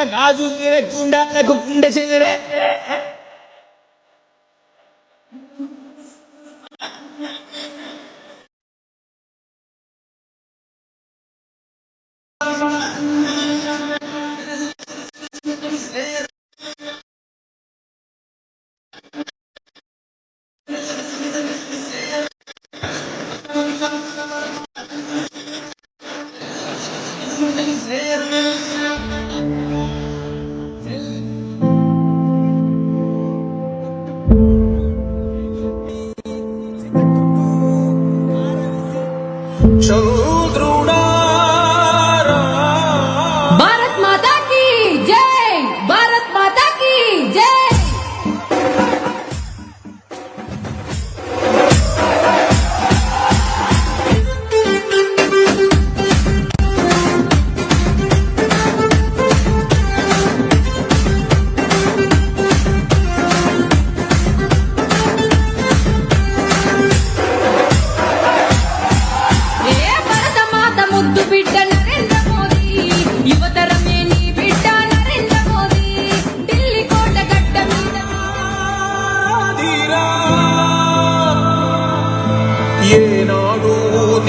குண்டால காசுகிற குண்டால குண்ட செய்கிற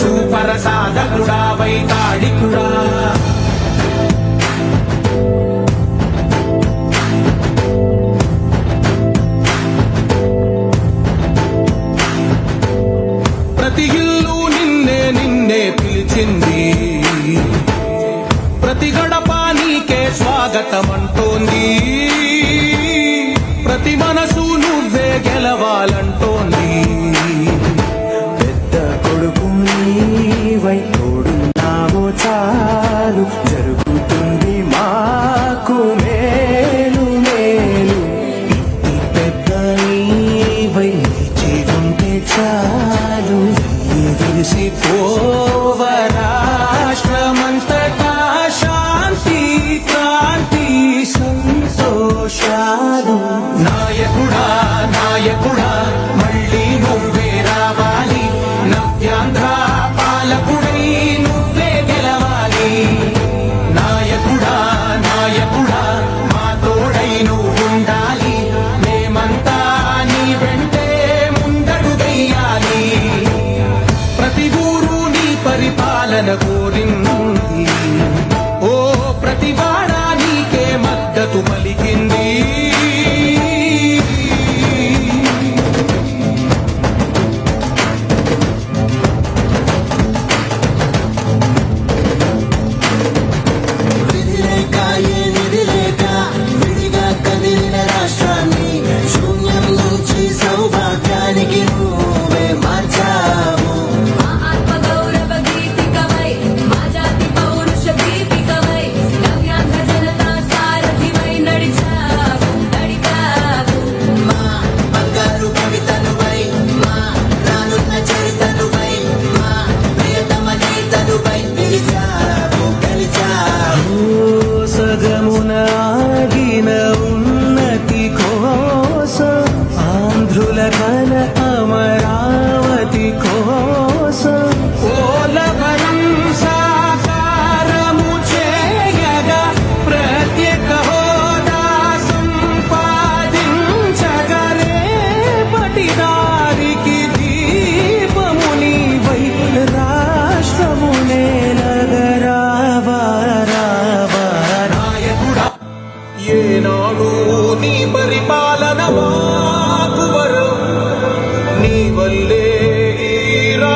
చూపర సాధకుడా వైతాళికుడా. ప్రతి ఇల్లు నిన్నే నిన్నే పిలిచింది. ప్రతి గడప నీకే స్వాగతం అంటోంది ప్రతి మనసు నువ్వే గెలవాలంటోంది. చాలు జరుగుతుంది మాకు మేలు మేలు. ఇంటి పెద్ద నీవై చాలు. తెలిసిపోవరాష్ట్రమంతటా శాంతి కాంతి సంతోషాలు. నాయకుడు never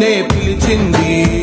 నిన్నే పిలిచింది.